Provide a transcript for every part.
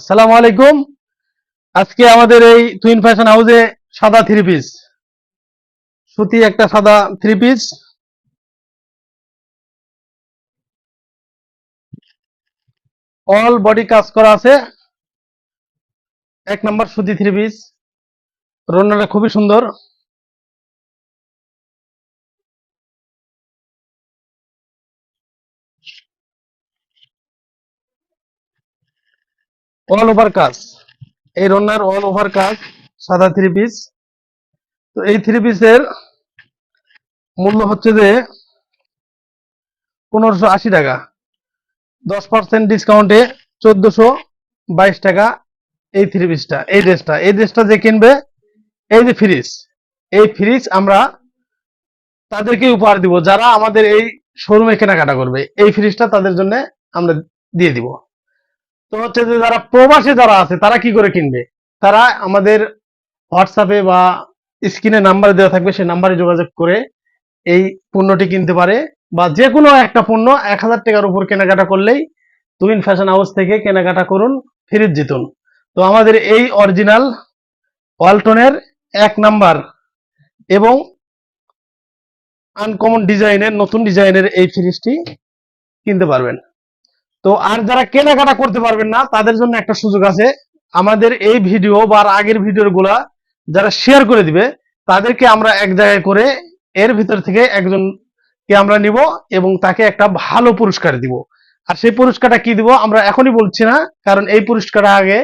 সালাম আলাইকুম। আজকে আমাদের এই টুইন ফ্যাশন হাউসে সাদা থ্রি পিস সুতি একটা সাদা থ্রি পিস অল বডি কাজ করা আছে। এক নম্বর সুতি থ্রি পিস রোনাটা খুবই সুন্দর। অল ওভার কাজ এই রন্নার অল ওভার কাজ সাদা থ্রি পিস তো এই থ্রি পিসের মূল্য হচ্ছে যে পনেরোশো আশি টাকা। দশ পার্সেন্ট ডিসকাউন্টে চোদ্দশো বাইশ টাকা এই থ্রি পিসটা এই ড্রেসটা এই ড্রেসটা যে কিনবে, এই যে ফ্রিজ এই ফ্রিজ আমরা তাদেরকে উপহার দিব। যারা আমাদের এই শোরুমে কেনাকাটা করবে, এই ফ্রিজটা তাদের জন্য আমরা দিয়ে দিব। তো হচ্ছে যে যারা প্রবাসী যারা আছে, তারা কি করে কিনবে? তারা আমাদের হোয়াটসঅ্যাপে বা স্ক্রিনে নাম্বার দেওয়া থাকবে, সেই নাম্বারে যোগাযোগ করে এই পণ্যটি কিনতে পারে বা যে কোনো একটা পণ্য এক হাজার টাকার উপর কেনাকাটা করলেই তুইন ফ্যাশন হাউস থেকে কেনাকাটা করুন, ফিরিত জিতুন। তো আমাদের এই অরিজিনাল ওয়ালটনের এক নাম্বার এবং আনকমন ডিজাইনের নতুন ডিজাইনের এই ফ্রিজটি কিনতে পারবেন। তো আর যারা কেনাকাটা করতে পারবেন না, তাদের জন্য একটা সুযোগ আছে। আমাদের এই ভিডিও বা আগের ভিডিওরগুলা যারা শেয়ার করে দিবে, তাদেরকে আমরা এক জায়গায় করে এর ভিতর থেকে একজন কে আমরা নিব এবং তাকে একটা ভালো পুরস্কার দিব। আর সেই পুরস্কারটা কি দিব আমরা এখনই বলছি না, কারণ এই পুরস্কারটা আগে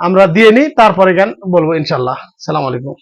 আমরা দিয়ে নিই, তারপরে গান বলব ইনশাল্লাহ সালাম আলাইকুম।